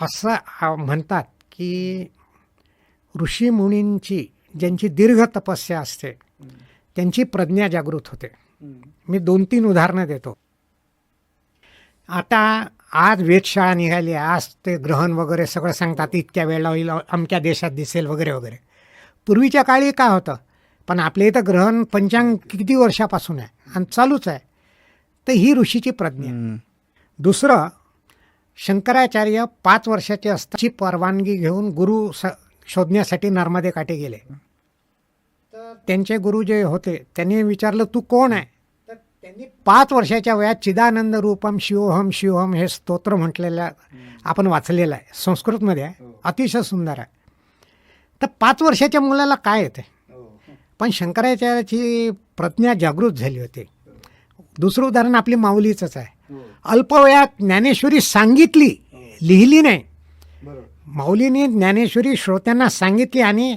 असं म्हणतात की ऋषीमुनींची ज्यांची दीर्घ तपस्या असते त्यांची प्रज्ञा जागृत होते. मी दोन तीन उदाहरणं देतो. आता आज वेधशाळा निघाली आज ते ग्रहण वगैरे सगळं सांगतात इतक्या वेळेला होईल अमक्या देशात दिसेल वगैरे वगैरे. पूर्वीच्या काळी काय होतं? पण आपल्या इथं ग्रहण पंचांग किती वर्षापासून आहे? आणि चालूच आहे. तर ही ऋषीची प्रज्ञा. दुसरं शंकराचार्य पाच वर्षाचे असताची परवानगी घेऊन गुरु स शोधण्यासाठी नर्मदे काठी गेले. तर त्यांचे गुरु जे होते त्यांनी विचारलं तू कोण आहे? तर त्यांनी पाच वर्षाच्या वयात चिदानंद रूपम शिवोहम शिवोहम हे स्तोत्र म्हटलेलं आपण वाचलेलं आहे संस्कृतमध्ये आहे. अतिशय सुंदर आहे. तर पाच वर्षाच्या मुलाला काय येते? पण शंकराचार्याची प्रज्ञा जागृत झाली होती. दुसरं उदाहरण आपली माऊलीचंच आहे. अल्पवयात ज्ञानेश्वरी सांगितली लिहिली नाही. माऊलीने ज्ञानेश्वरी श्रोत्यांना सांगितली आणि